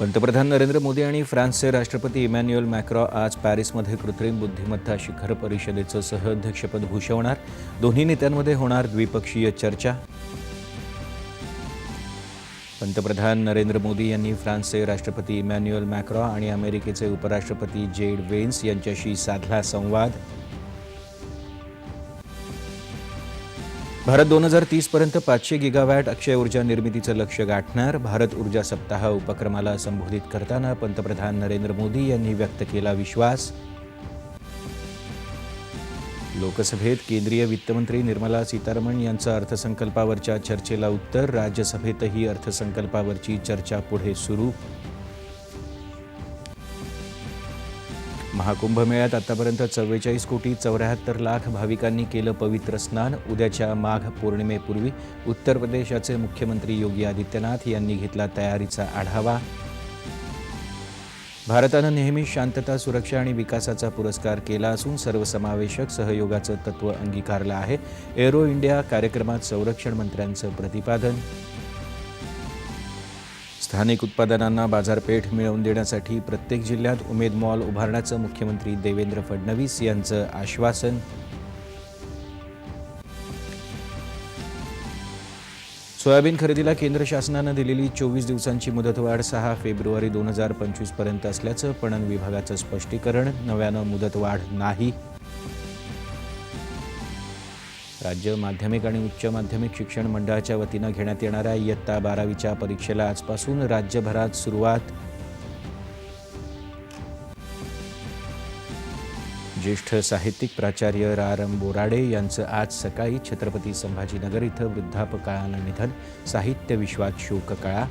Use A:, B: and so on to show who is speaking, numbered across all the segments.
A: पंतप्रधान नरेंद्र मोदी आणि फ्रान्सचे राष्ट्रपती इमॅन्युएल मॅक्रॉ आज पॅरिसमध्ये कृत्रिम बुद्धिमत्ता शिखर परिषदेचं सहअध्यक्षपद भूषवणार. दोन्ही नेत्यांमध्ये होणार द्विपक्षीय चर्चा. पंतप्रधान नरेंद्र मोदी यांनी फ्रान्सचे राष्ट्रपती इमॅन्युएल मॅक्रॉ आणि अमेरिकेचे उपराष्ट्रपती जेड वेन्स यांच्याशी साधला संवाद. भारत दोन हजार तीसपर्यंत पाचशे गिगावॅट अक्षय ऊर्जा निर्मितीचं लक्ष गाठणार. भारत ऊर्जा सप्ताह उपक्रमाला संबोधित करताना पंतप्रधान नरेंद्र मोदी यांनी व्यक्त केला विश्वास. लोकसभेत केंद्रीय वित्तमंत्री निर्मला सीतारामन यांचं अर्थसंकल्पावरच्या चर्चेला उत्तर. राज्यसभेतही अर्थसंकल्पावरची चर्चा पुढे सुरू. महाकुंभमेळ्यात आतापर्यंत चव्वेचाळीस कोटी चौऱ्याहत्तर लाख भाविकांनी केलं पवित्र स्नान. उद्याच्या माघ पौर्णिमेपूर्वी उत्तर प्रदेशाचे मुख्यमंत्री योगी आदित्यनाथ यांनी घेतला तयारीचा आढावा. भारतानं नेहमी शांतता सुरक्षा आणि विकासाचा पुरस्कार केला असून सर्वसमावेशक सहयोगाचं तत्त्व अंगीकारलं आहे. एरो इंडिया कार्यक्रमात संरक्षण मंत्र्यांचं प्रतिपादन. स्थानिक उत्पादनांना बाजारपेठ मिळवून देण्यासाठी प्रत्येक जिल्ह्यात उमेद मॉल उभारण्याचं मुख्यमंत्री देवेंद्र फडणवीस यांचं आश्वासन. सोयाबीन खरेदीला केंद्र शासनानं दिलेली चोवीस दिवसांची मुदतवाढ सहा फेब्रुवारी दोन हजार पंचवीसपर्यंत असल्याचं पणन विभागाचं स्पष्टीकरण. नव्यानं मुदतवाढ नाही. राज्य माध्यमिक आणि उच्च माध्यमिक शिक्षण मंडळाच्या वतीनं घेण्यात येणाऱ्या इयत्ता बारावीच्या परीक्षेला आजपासून राज्यभरात सुरुवात. ज्येष्ठ साहित्यिक प्राचार्य रारम बोराडे यांचं आज सकाळी छत्रपती संभाजीनगर इथं वृद्धापकाळानं निधन साहित्य विश्वात शोककळा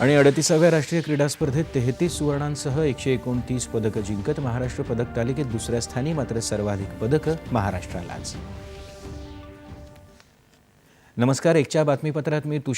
A: आणि अडतीसाव्या राष्ट्रीय क्रीडा स्पर्धेत तेहतीस सुवर्णांसह एकशे एकोणतीस पदकं जिंकत महाराष्ट्र पदक तालिकेत दुसऱ्या स्थानी मात्र सर्वाधिक पदकं महाराष्ट्रालाच. नमस्कार एकच्या बातमीपत्रात मी तुषार